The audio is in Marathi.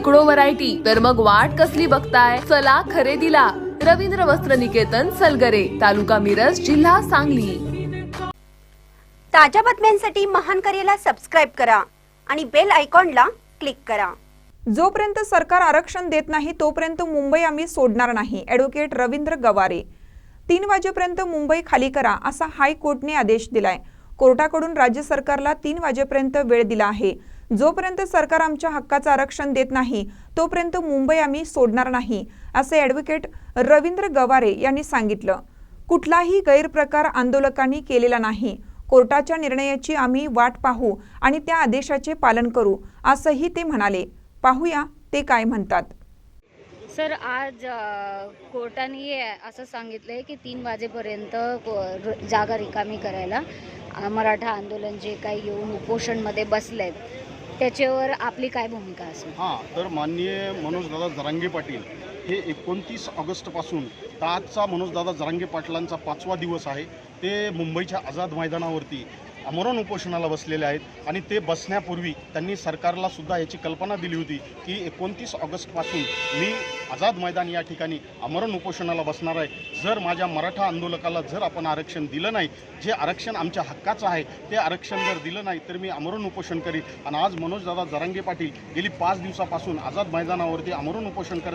शेकडो व्हरायटी तर मग वाट कसली बघताय? चला खरेदीला. रवींद्र वस्त्र निकेतन सलगरे तालुका मिरज जिल्हा सांगली. ताज्या बातम्यांसाठी महान करेला सबस्क्राईब करा आणि बेल आयकॉनला क्लिक करा. जोपर्यंत सरकार आरक्षण देत नाही तोपर्यंत मुंबई आम्ही सोडणार नाही. ॲडव्होकेट रवींद्र गवारे. तीन वाजेपर्यंत मुंबई खाली करा असा हायकोर्टने आदेश दिलाय. कोर्टाकडून राज्य सरकारला तीन वाजेपर्यंत वेळ दिला आहे. जोपर्यंत सरकार आमच्या हक्काचं आरक्षण देत नाही तोपर्यंत मुंबई आम्ही सोडणार नाही असे ॲडव्होकेट रवींद्र गवारे यांनी सांगितलं. कुठलाही गैरप्रकार आंदोलकांनी केलेला नाही. कोर्टाच्या निर्णयाची आम्ही वाट पाहू आणि त्या आदेशाचे पालन करू असंही ते म्हणाले. पाहूया ते काय म्हणतात. सर आज कोर्टाने असं सांगितलं आहे की तीन वाजेपर्यंत जागा रिकामी करायला मराठा आंदोलन जे काही येऊन उपोषणमध्ये बसले आहेत त्याच्यावर आपली काय भूमिका असेल? हां तर माननीय मनोजदादा जरांगे पाटील हे एकोणतीस ऑगस्टपासून तर आजचा मनोजदादा जरांगे पाटलांचा पाचवा दिवस आहे. ते मुंबईच्या आझाद मैदानावरती आमरण उपोषणाला बसलेले आहेत आणि ते बसण्यापूर्वी त्यांनी सरकारला सुद्धा याची कल्पना दिली होती की एकोणतीस ऑगस्टपासून मी आझाद मैदान या ठिकाणी आमरण उपोषणाला बसणार आहे. जर माझ्या मराठा आंदोलकाला जर आपण आरक्षण दिलं नाही जे आरक्षण आमच्या हक्काचं आहे ते आरक्षण जर दिलं नाही तर मी आमरण उपोषण करीन. आणि आज मनोजदादा जरांगे पाटील गेली पाच दिवसापासून आझाद मैदानावरती आमरण उपोषण करत